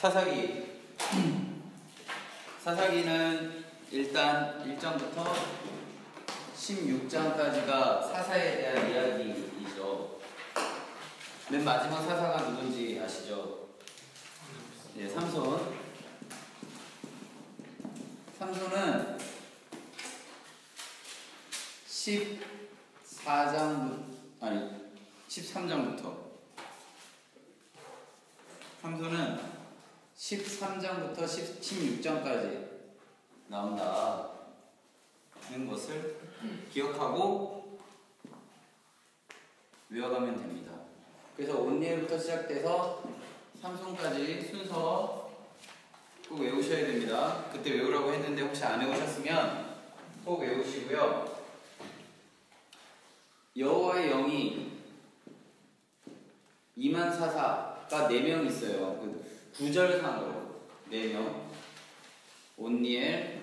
사사기. 사사기는 일단 1장부터 16장까지가 사사에 대한 이야기이죠. 맨 마지막 사사가 누군지 아시죠? 네, 삼손. 삼손은 14장 아니 13장부터 삼손은 13장부터 16장까지 나온다는 것을 기억하고 외워가면 됩니다. 그래서 온니엘부터 시작돼서 삼손까지 순서 꼭 외우셔야 됩니다. 그때 외우라고 했는데 혹시 안 외우셨으면 꼭 외우시고요. 여호와의 영이 이만사사가 4명 있어요. 그 구절상으로 4명. 온니엘,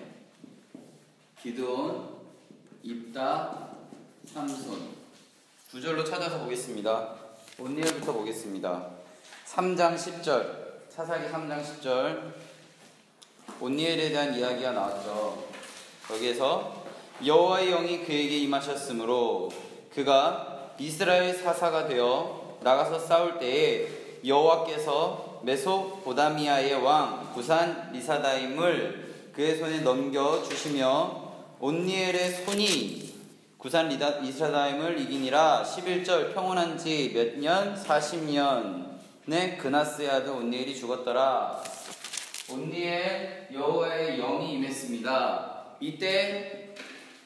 기드온, 입다, 삼손. 구절로 찾아서 보겠습니다. 온니엘부터 보겠습니다. 3장 10절. 사사기 3장 10절. 온니엘에 대한 이야기가 나왔죠. 거기에서 여호와의 영이 그에게 임하셨으므로 그가 이스라엘 사사가 되어 나가서 싸울 때에 여호와께서 메소보다미아의 왕 구산 리사다임을 그의 손에 넘겨 주시며 온니엘의 손이 구산 리다, 리사다임을 이기니라 11절 평온한 지 몇 년? 40년에 그나스의 아들 온니엘이 죽었더라 온니엘 여호와의 영이 임했습니다 이때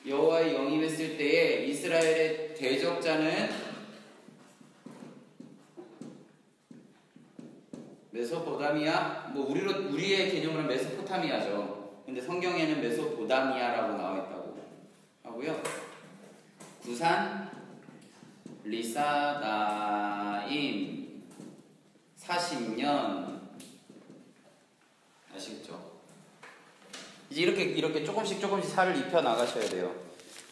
여호와의 영이 임했을 때에 이스라엘의 대적자는 메소포다미아 뭐 우리로 우리의 개념으로는 메소포타미아죠. 근데 성경에는 메소포다미아라고 나와 있다고 하고요. 구산 리사다임 40년 아시겠죠? 이제 이렇게 이렇게 조금씩 조금씩 살을 입혀 나가셔야 돼요.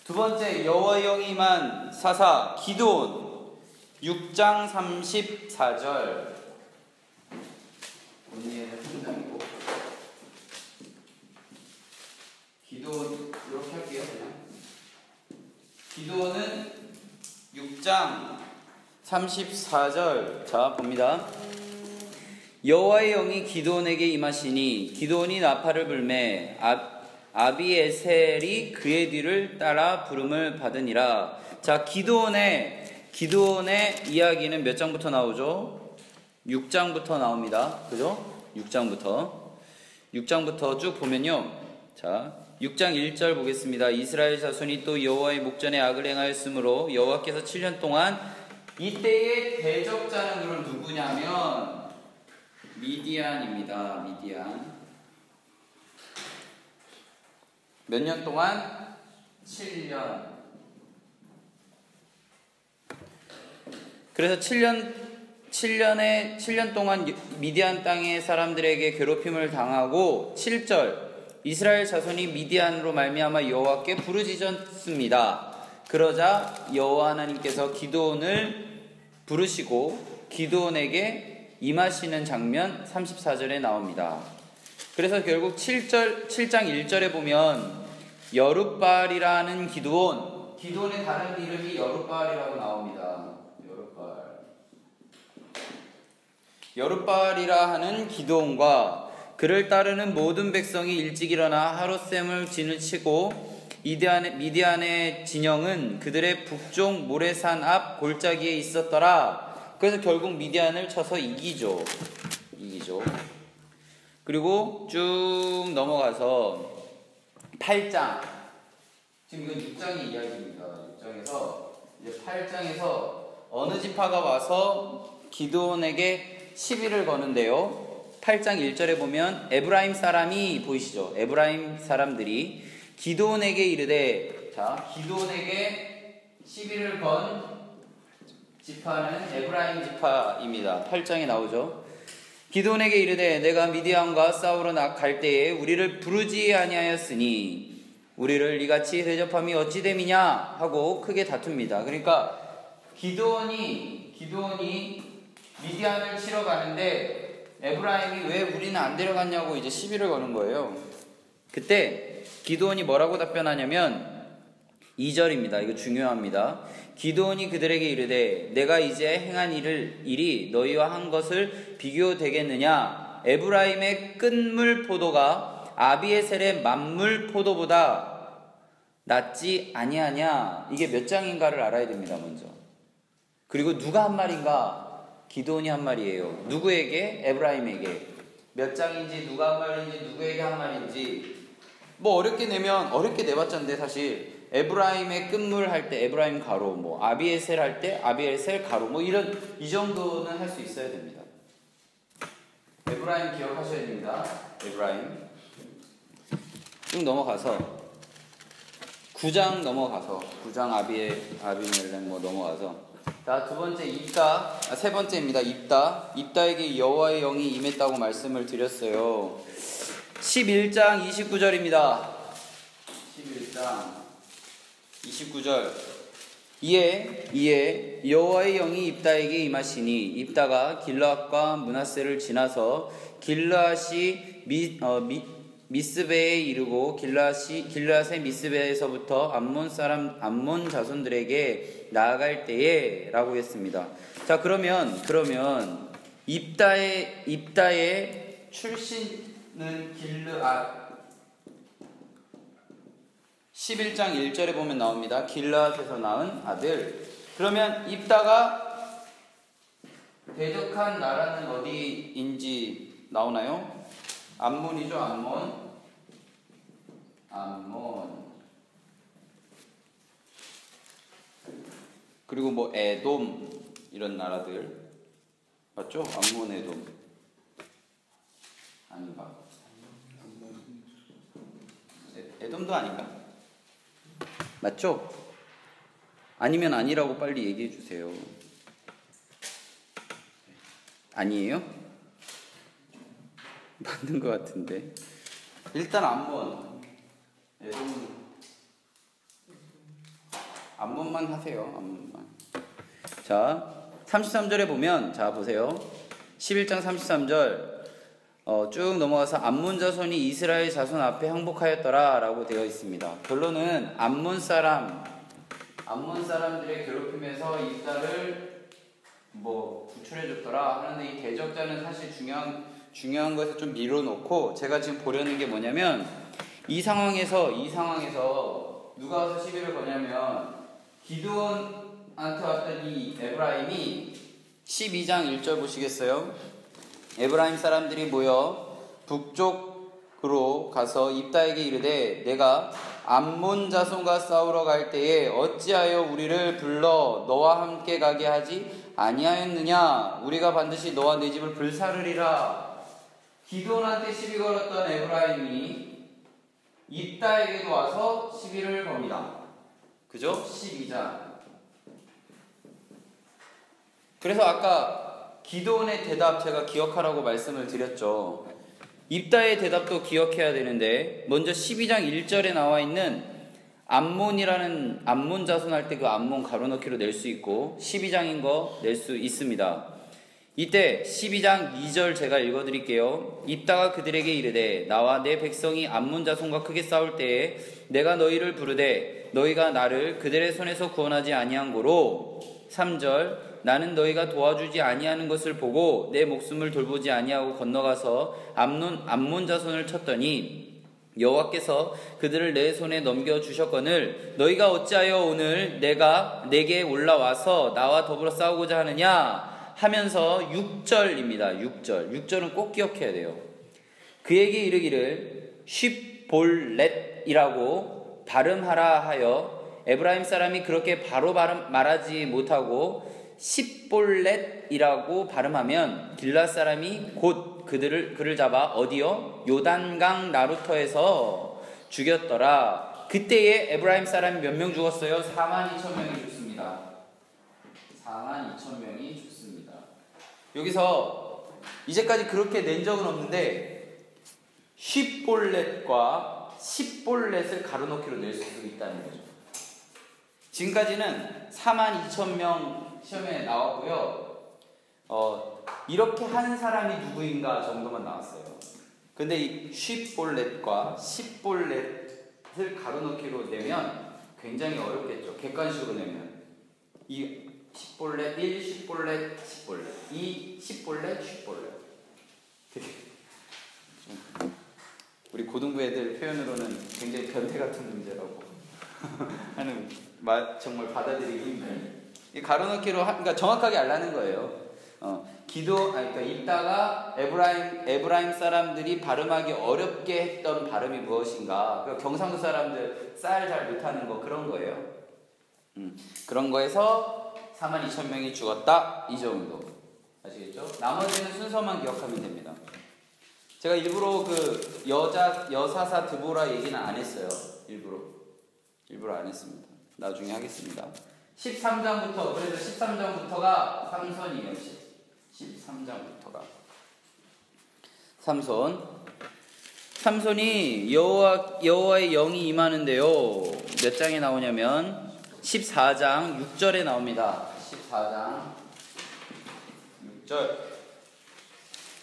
두 번째 여호와 영이만 사사 기도온 6장 34절 본인의 성장이고 기도온 이렇게 할게요. 그냥. 기도는 6장 34절 자 봅니다. 여호와의 영이 기도원에게 임하시니 기도원이 나팔을 불매 아, 아비에셀이 그의 뒤를 따라 부름을 받으니라. 자 기도원의 기도원의 이야기는 몇 장부터 나오죠? 6장부터 나옵니다. 그죠? 6장부터 6장부터 쭉 보면요. 자 6장 1절 보겠습니다. 이스라엘 자손이 또 여호와의 목전에 악을 행하였으므로 여호와께서 7년 동안 이때의 대적자는 그럼 누구냐면 미디안입니다. 미디안. 몇 년 동안? 7년. 그래서 7년 7년에 7년 동안 미디안 땅의 사람들에게 괴롭힘을 당하고 7절 이스라엘 자손이 미디안으로 말미암아 여호와께 부르짖었습니다. 그러자 여호와 하나님께서 기도원을 부르시고 기도원에게 임하시는 장면 34절에 나옵니다. 그래서 결국 7절 7장 1절에 보면 여룻발이라는 기도원 기도원의 다른 이름이 여룻발이라고 나옵니다. 여룻발 여룻발이라 하는 기도원과 그를 따르는 모든 백성이 일찍 일어나 하룻샘을 진을 치고 미디안의, 미디안의 진영은 그들의 북쪽 모래산 앞 골짜기에 있었더라. 그래서 결국 미디안을 쳐서 이기죠. 이기죠. 그리고 쭉 넘어가서 8장. 지금 이건 6장의 이야기입니다. 6장에서 이제 8장에서 어느 지파가 와서 기도원에게 시비를 거는데요. 8장 1절에 보면 에브라임 사람이 보이시죠? 에브라임 사람들이 기도원에게 이르되 자 기도원에게 시비를 건 지파는 에브라임 지파입니다. 8장에 나오죠. 기도원에게 이르되 내가 미디안과 싸우러 갈 때에 우리를 부르지 아니하였으니 우리를 이같이 대접함이 어찌 됨이냐 하고 크게 다툽니다. 그러니까 기도원이 기도원이 미디안을 치러 가는데 에브라임이 왜 우리는 안 데려갔냐고 이제 시비를 거는 거예요. 그때 기도원이 뭐라고 답변하냐면 2절입니다. 이거 중요합니다. 기도원이 그들에게 이르되 내가 이제 행한 일을 일이 너희와 한 것을 비교되겠느냐 에브라임의 끝물 포도가 아비에셀의 만물 포도보다 낫지 아니하냐 이게 몇 장인가를 알아야 됩니다 먼저 그리고 누가 한 말인가 기도원이 한 말이에요. 누구에게? 에브라임에게. 몇 장인지 누가 한 말인지 누구에게 한 말인지. 뭐 어렵게 내면 어렵게 내봤자인데 사실. 에브라임의 끝물 할 때 에브라임 가로 뭐 아비에셀 할 때 아비에셀 가로 뭐 이런 이 정도는 할 수 있어야 됩니다. 에브라임 기억하셔야 됩니다. 에브라임. 쭉 넘어가서 9장 넘어가서 9장 아비에 아비멜렉 뭐 넘어가서 자 두 번째 입다. 아, 세 번째입니다. 입다. 입다에게 여호와의 영이 임했다고 말씀을 드렸어요. 11장 29절입니다. 11장 29절. 이에 이에 여호와의 영이 입다에게 임하시니 입다가 길라앗과 문하세를 지나서 길라앗이 미, 어, 미, 미스베에 이르고 길라시 길라의 미스베에서부터 암몬 사람 암몬 자손들에게 나아갈 때에 라고 했습니다. 자 그러면 그러면 입다의 입다의 출신은 길르 아 11장 1절에 보면 나옵니다. 길라앗에서 낳은 아들. 그러면 입다가 대적한 나라는 어디인지 나오나요? 암몬이죠, 암몬. 암몬. 그리고 뭐 에돔 이런 나라들 맞죠? 암몬, 에돔. 아닌가? 에돔도 아닌가? 맞죠? 아니면 아니라고 빨리 얘기해 주세요. 아니에요? 맞는 것 같은데. 일단 안본. 여러 분, 안본만 하세요. 안본만. 자, 33절에 보면, 자, 보세요. 11장 33절. 어, 쭉 넘어가서 암몬 자손이 이스라엘 자손 앞에 항복하였더라 라고 되어 있습니다. 결론은 암몬 사람, 암몬 사람들의 괴롭힘에서 이스라엘을 뭐 구출해 줬더라 하는데 이 대적자는 사실 중요한 중요한 것을 좀 밀어놓고 제가 지금 보려는 게 뭐냐면 이 상황에서 이 상황에서 누가 와서 시비를 거냐면 기드온한테 왔던 이 에브라임이 12장 1절 보시겠어요? 에브라임 사람들이 모여 북쪽으로 가서 입다에게 이르되 내가 암몬 자손과 싸우러 갈 때에 어찌하여 우리를 불러 너와 함께 가게 하지 아니하였느냐? 우리가 반드시 너와 내 집을 불사르리라. 기돈한테 시비 걸었던 에브라임이 입다에게도 와서 시비를 겁니다 그죠? 12장 그래서 아까 기도원의 대답 제가 기억하라고 말씀을 드렸죠. 입다의 대답도 기억해야 되는데 먼저 12장 1절에 나와 있는 암몬이라는 암몬 자손 할 때 그 암몬 가로넣기로 낼 수 있고 12장인 거 낼 수 있습니다. 이때 12장 2절 제가 읽어 드릴게요. 입다가 그들에게 이르되 나와 내 백성이 암몬 자손과 크게 싸울 때에 내가 너희를 부르되 너희가 나를 그들의 손에서 구원하지 아니한 고로 3절 나는 너희가 도와주지 아니하는 것을 보고 내 목숨을 돌보지 아니하고 건너가서 암론 암몬 자손을 쳤더니 여호와께서 그들을 내 손에 넘겨 주셨거늘 너희가 어찌하여 오늘 내가 내게 올라와서 나와 더불어 싸우고자 하느냐 하면서 6절입니다. 6절. 6절은 꼭 기억해야 돼요. 그에게 이르기를 쉽볼렛이라고 발음하라 하여 에브라임 사람이 그렇게 바로 발음 말하지 못하고 십볼렛이라고 발음하면 길라 사람이 곧 그들을 그를 잡아 어디요? 요단강 나루터에서 죽였더라. 그때에 에브라임 사람이 몇 명 죽었어요? 4만 2천 명이 죽습니다. 4만 2천 명이 죽습니다. 여기서 이제까지 그렇게 낸 적은 없는데 십볼렛과 십볼렛을 가로놓기로 낼수 있다는 거죠. 지금까지는 4만 2천 명 시험에 나왔고요. 어, 이렇게 한 사람이 누구인가 정도만 나왔어요. 근데 이 쉽볼렛과 십볼렛을 가로넣기로 내면 굉장히 어렵겠죠. 객관식으로 내면 이 십볼렛 1, 십볼렛, 십볼렛 2, 십볼렛, 십볼렛 되게 좀 우리 고등부 애들 표현으로는 굉장히 변태 같은 문제라고 하는 말 정말 받아들이기 힘든 이 가로넣기로 하, 그러니까 정확하게 알라는 거예요. 어, 기도 아니 그러니까 읽다가 에브라임 에브라임 사람들이 발음하기 어렵게 했던 발음이 무엇인가? 그 경상도 사람들 쌀 잘 못하는 거 그런 거예요. 음, 그런 거에서 4만 2천 명이 죽었다 이 정도 아시겠죠? 나머지는 순서만 기억하면 됩니다. 제가 일부러 그 여자 여사사 드보라 얘기는 안 했어요. 일부러 일부러 안 했습니다. 나중에 하겠습니다. 13장부터 그래서 13장부터가 삼손이에요. 13장부터가 삼손 삼손이 여호와 여호와의 영이 임하는데요. 몇 장에 나오냐면 14장 6절에 나옵니다. 14장 6절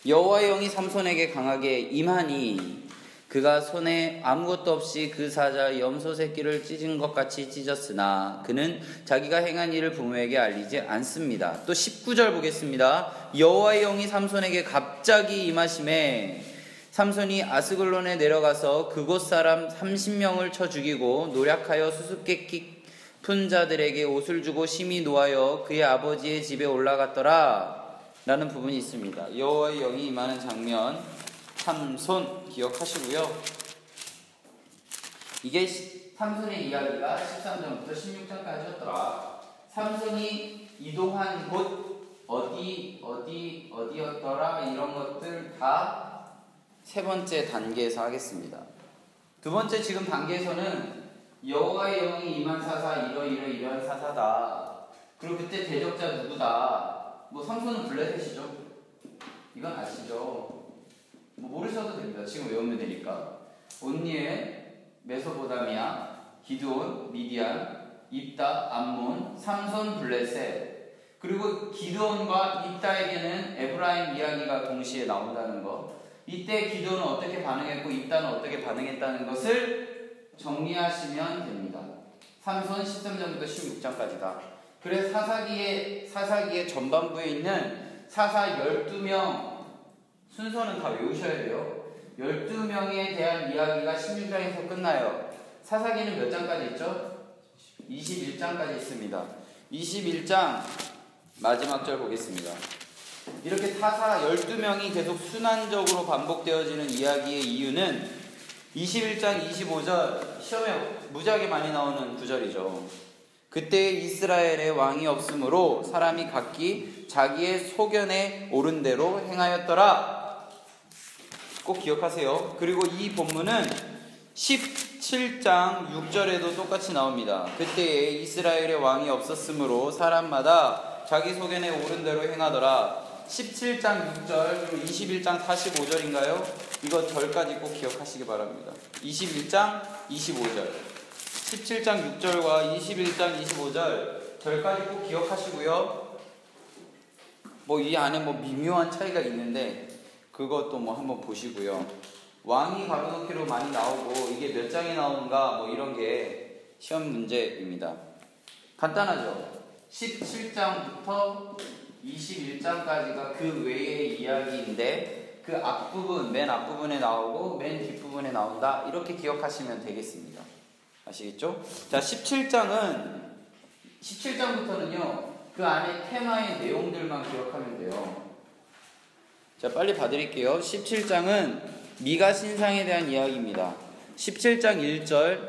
여호와의 영이 삼손에게 강하게 임하니 그가 손에 아무것도 없이 그 사자 염소 새끼를 찢은 것 같이 찢었으나 그는 자기가 행한 일을 부모에게 알리지 않습니다. 또 19절 보겠습니다. 여호와의 영이 삼손에게 갑자기 임하심에 삼손이 아스글론에 내려가서 그곳 사람 30명을 쳐 죽이고 노력하여 수수께끼 푼 자들에게 옷을 주고 심히 노하여 그의 아버지의 집에 올라갔더라 라는 부분이 있습니다. 여호와의 영이 임하는 장면 삼손 기억하시고요. 이게 삼손의 이야기가 13장부터 16장까지였더라. 삼손이 이동한 곳 어디 어디 어디였더라 이런 것들 다 세 번째 단계에서 하겠습니다. 두 번째 지금 단계에서는 여호와의 영이 임한 사사 이러 이러 이러한 사사다. 그리고 그때 대적자 누구다. 뭐 삼손은 블레셋이죠. 이건 아시죠? 뭐 모르셔도 됩니다. 지금 외우면 되니까. 온니엘, 메소보다미아, 기드온, 미디안, 입다, 암몬, 삼손, 블레셋. 그리고 기드온과 입다에게는 에브라임 이야기가 동시에 나온다는 거. 이때 기도는 어떻게 반응했고 입다는 어떻게 반응했다는 것을 정리하시면 됩니다. 삼손 13장부터 16장까지다. 그래서 사사기의 사사기의 전반부에 있는 사사 12명 순서는 다 외우셔야 돼요. 12명에 대한 이야기가 16장에서 끝나요. 사사기는 몇 장까지 있죠? 21장까지 있습니다. 21장 마지막 절 보겠습니다. 이렇게 사사 12명이 계속 순환적으로 반복되어지는 이야기의 이유는 21장 25절 시험에 무지하게 많이 나오는 구절이죠. 그때 이스라엘의 왕이 없으므로 사람이 각기 자기의 소견에 옳은 대로 행하였더라. 꼭 기억하세요. 그리고 이 본문은 17장 6절에도 똑같이 나옵니다. 그때에 이스라엘의 왕이 없었으므로 사람마다 자기 소견에 옳은 대로 행하더라. 17장 6절 그리고 21장 45절인가요? 이거 절까지 꼭 기억하시기 바랍니다. 21장 25절 17장 6절과 21장 25절 절까지 꼭 기억하시고요. 뭐 이 안에 뭐 미묘한 차이가 있는데 그것도 뭐 한번 보시고요. 왕이 가로놓기로 많이 나오고 이게 몇 장이 나오는가 뭐 이런 게 시험 문제입니다. 간단하죠. 17장부터 21장까지가 그 외의 이야기인데 그 앞부분, 맨 앞부분에 나오고 맨 뒷부분에 나온다. 이렇게 기억하시면 되겠습니다. 아시겠죠? 자, 17장은 17장부터는요. 그 안에 테마의 내용들만 기억하면 돼요. 자, 빨리 봐드릴게요. 17장은 미가 신상에 대한 이야기입니다. 17장 1절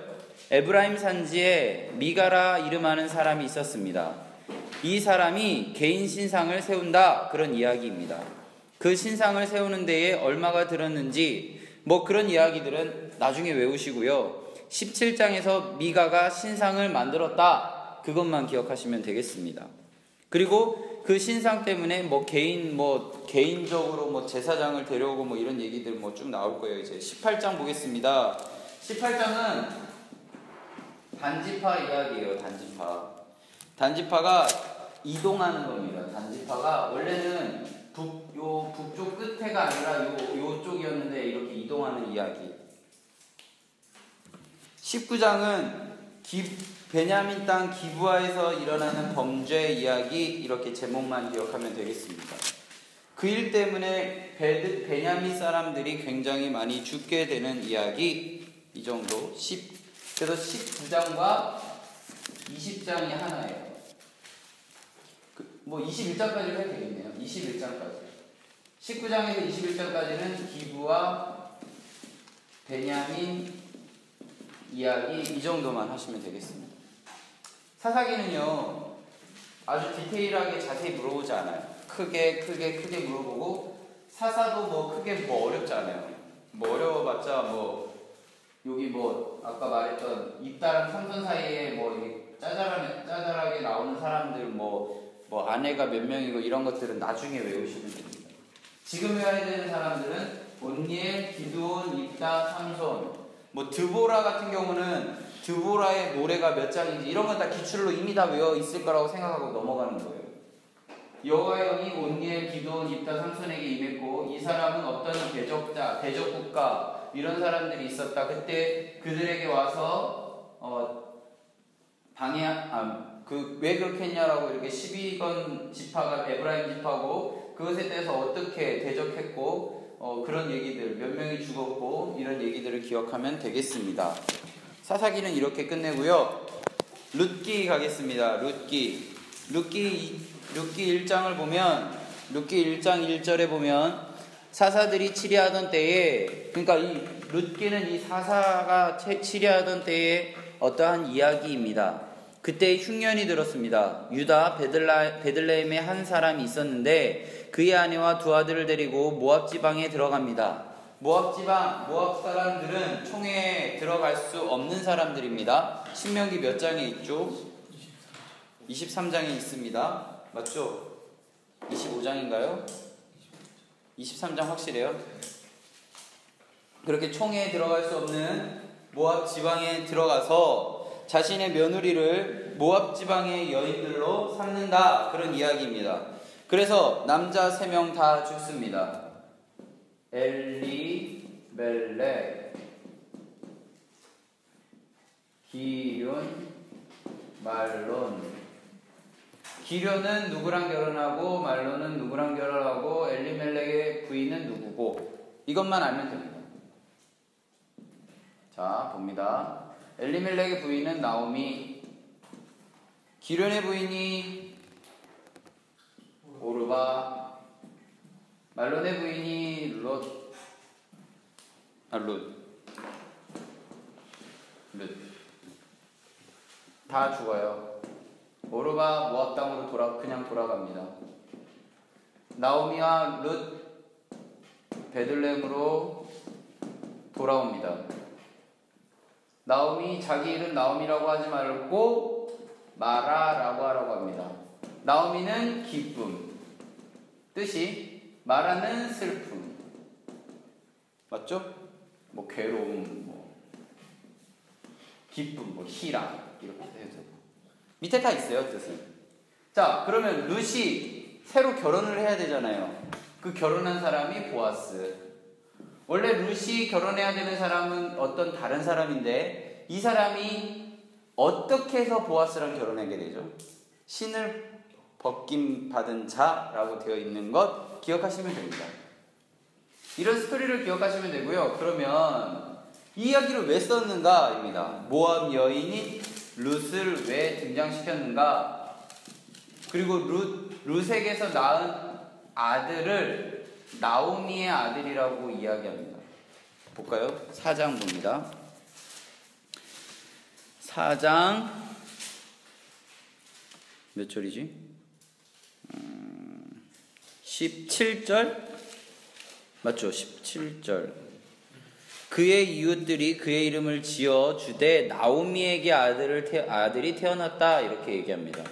에브라임 산지에 미가라 이름하는 사람이 있었습니다. 이 사람이 개인 신상을 세운다 그런 이야기입니다. 그 신상을 세우는 데에 얼마가 들었는지 뭐 그런 이야기들은 나중에 외우시고요. 17장에서 미가가 신상을 만들었다 그것만 기억하시면 되겠습니다. 그리고 그 신상 때문에 뭐 개인 뭐 개인적으로 뭐 제사장을 데려오고 뭐 이런 얘기들 뭐 쭉 나올 거예요. 이제 18장 보겠습니다. 18장은 단지파 이야기예요. 단지파. 단지파가 이동하는 겁니다. 단지파가 원래는 북, 요 북쪽 끝에가 아니라 요, 요쪽이었는데 이렇게 이동하는 이야기. 19장은 기, 베냐민 땅 기부하에서 일어나는 범죄 이야기 이렇게 제목만 기억하면 되겠습니다. 그 일 때문에 베드, 베냐민 사람들이 굉장히 많이 죽게 되는 이야기 이 정도 10 그래서 19장과 20장이 하나예요. 그, 뭐 21장까지 해도 되겠네요. 21장까지. 19장에서 21장까지는 기부와 베냐민 이야기 이 정도만 하시면 되겠습니다. 사사기는요 아주 디테일하게 자세히 물어보지 않아요. 크게 크게 크게 물어보고 사사도 뭐 크게 뭐 어렵지 않아요. 뭐 어려워봤자 뭐 여기 뭐 아까 말했던 입다랑 삼선 사이에 뭐 짜잘하게 짜잘하게 나오는 사람들 뭐 뭐 아내가 몇 명이고 이런 것들은 나중에 외우시면 됩니다. 지금 외워야 되는 사람들은 온니엘, 기드온, 입다, 삼손 뭐 드보라 같은 경우는 드보라의 노래가 몇 장인지 이런 건 다 기출로 이미 다 외워 있을 거라고 생각하고 넘어가는 거예요. 여호와의 영이 온니엘, 기드온, 입다, 삼손에게 임했고 이 사람은 어떤 대적자, 대적국가 이런 사람들이 있었다. 그때 그들에게 와서 어 방해 아, 그왜 그렇게 했냐라고 이렇게 12건 지파가 에브라임 지파고 그것에 대해서 어떻게 대적했고 어, 그런 얘기들 몇 명이 죽었고 이런 얘기들을 기억하면 되겠습니다. 사사기는 이렇게 끝내고요. 룻기 가겠습니다. 룻기 룻기 룻기 1장을 보면 룻기 1장 1절에 보면 사사들이 치리하던 때에 그러니까 이 룻기는 이 사사가 치리하던 때에 어떠한 이야기입니다. 그때 흉년이 들었습니다. 유다 베들라, 베들레헴에 한 사람이 있었는데 그의 아내와 두 아들을 데리고 모압 지방에 들어갑니다. 모압 지방, 모압 사람들은 총에 들어갈 수 없는 사람들입니다. 신명기 몇 장에 있죠? 23장에 있습니다. 맞죠? 25장인가요? 23장 확실해요? 그렇게 총에 들어갈 수 없는 모압 지방에 들어가서 자신의 며느리를 모압 지방의 여인들로 삼는다 그런 이야기입니다. 그래서 남자 세 명 다 죽습니다. 엘리, 멜렉, 기륜, 말론. 기륜은 누구랑 결혼하고 말론은 누구랑 결혼하고 엘리멜렉의 부인은 누구고 이것만 알면 됩니다. 자 봅니다. 엘리멜렉의 부인은 나오미, 기련의 부인이 오르바, 말론의 부인이 롯, 아, 롯, 롯. 다 죽어요. 오르바 모압 땅으로 돌아 그냥 돌아갑니다. 나오미와 룻 베들렘으로 돌아옵니다. 나오미 자기 이름 나오미라고 하지 말고 마라라고 하라고 합니다. 나오미는 기쁨. 뜻이 마라는 슬픔. 맞죠? 뭐 괴로움, 뭐 기쁨, 뭐 희락 이렇게 해서 밑에 다 있어요 뜻은. 자 그러면 루시 새로 결혼을 해야 되잖아요. 그 결혼한 사람이 보아스. 원래 루시 결혼해야 되는 사람은 어떤 다른 사람인데 이 사람이 어떻게 해서 보아스랑 결혼하게 되죠? 신을 벗김 받은 자라고 되어 있는 것 기억하시면 됩니다. 이런 스토리를 기억하시면 되고요. 그러면 이 이야기를 왜 썼는가입니다. 모압 여인이 룻을 왜 등장시켰는가? 그리고 룻, 룻에게서 낳은 아들을 나오미의 아들이라고 이야기합니다. 볼까요? 4장 봅니다. 4장 몇 절이지? 음, 17절? 맞죠? 17절. 그의 이웃들이 그의 이름을 지어 주되 나오미에게 아들을 태, 아들이 태어났다 이렇게 얘기합니다.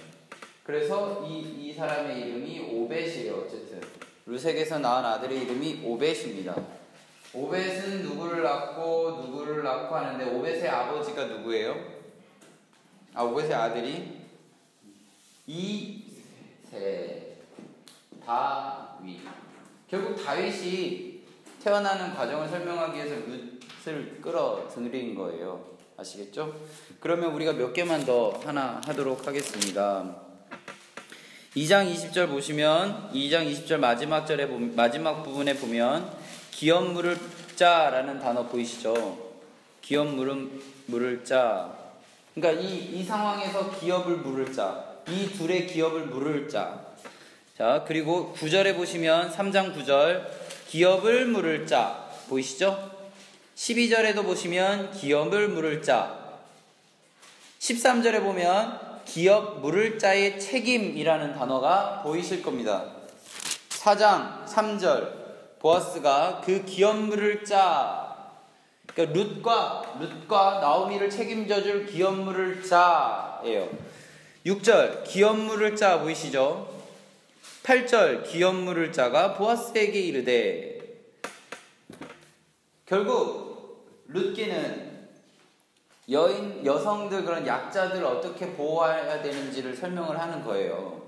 그래서 이, 이 사람의 이름이 오벳이에요. 어쨌든 루색에서 낳은 아들의 이름이 오벳입니다. 오벳은 누구를 낳고 누구를 낳고 하는데 오벳의 아버지가 누구예요? 아 오벳의 아들이 이세 다윗. 결국 다윗이 태어나는 과정을 설명하기 위해서 룻을 끌어들인 거예요. 아시겠죠? 그러면 우리가 몇 개만 더 하나 하도록 하겠습니다. 2장 20절 보시면 2장 20절 마지막 절에 보, 마지막 부분에 보면 기업 물을 자라는 단어 보이시죠? 기업 물을 자. 그러니까 이, 이 상황에서 기업을 물을 자. 이 둘의 기업을 물을 자. 자, 그리고 9절에 보시면 3장 9절 기업을 물을 자. 보이시죠? 12절에도 보시면 기업을 물을 자. 13절에 보면 기업 물을 자의 책임이라는 단어가 보이실 겁니다. 4장 3절 보아스가 그 기업 물을 자 그러니까 룻과 룻과 나오미를 책임져 줄 기업 물을 자예요. 6절 기업 물을 자 보이시죠? 8절 기업 물을 자가 보아스에게 이르되 결국 룻기는 여인 여성들 그런 약자들 어떻게 보호해야 되는지를 설명을 하는 거예요.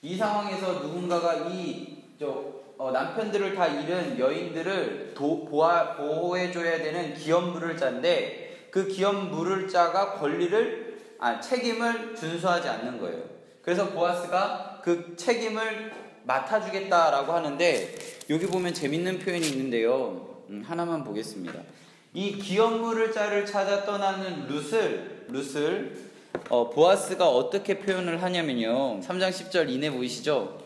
이 상황에서 누군가가 이저 어, 남편들을 다 잃은 여인들을 도, 보아, 보호해줘야 되는 기업 물을 자인데 그 기업 물을 자가 권리를 아 책임을 준수하지 않는 거예요. 그래서 보아스가 그 책임을 맡아주겠다라고 하는데 여기 보면 재밌는 표현이 있는데요. 음, 하나만 보겠습니다. 이 기업물을 자를 찾아 떠나는 룻을 룻을 어, 보아스가 어떻게 표현을 하냐면요. 3장 10절 이내 보이시죠?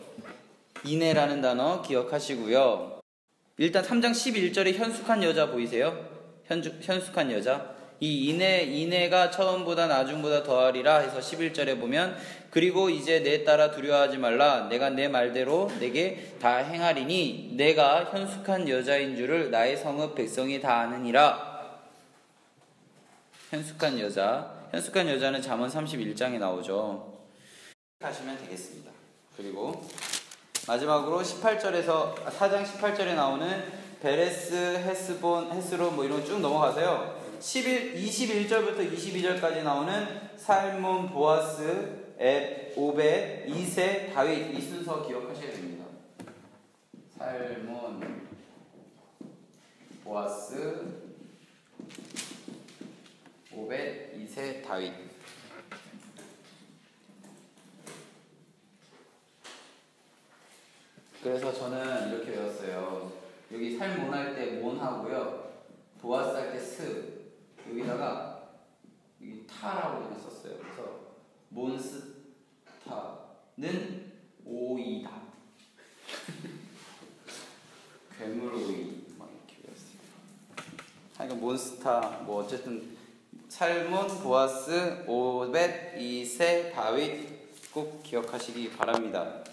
이내라는 단어 기억하시고요. 일단 3장 11절에 현숙한 여자 보이세요? 현주, 현숙한 여자. 이 이내 이내가 처음보다 나중보다 더하리라 해서 11절에 보면 그리고 이제 내 따라 두려워하지 말라. 내가 내 말대로 내게 다 행하리니 내가 현숙한 여자인 줄을 나의 성읍 백성이 다 아느니라. 현숙한 여자. 현숙한 여자는 잠언 31장에 나오죠. 하시면 되겠습니다. 그리고 마지막으로 18절에서 4장 18절에 나오는 베레스 헤스본 헤스론 뭐 이런 거 쭉 넘어가세요 11, 21절부터 22절까지 나오는 살몬, 보아스, 앱, 오베, 이세, 다윗 이 순서 기억하셔야 됩니다. 살몬, 보아스, 오베, 이세, 다윗 그래서 저는 이렇게 외웠어요. 여기 살몬 할 때 몬 하고요. 보아스 할 때 스. 여기 타라고 그냥 썼어요. 그래서 몬스타는 오이다. 괴물 오이 막 이렇게 외웠어요. 하여간 몬스타 뭐 어쨌든 살몬, 보아스, 오벳, 이세, 다윗 꼭 기억하시기 바랍니다.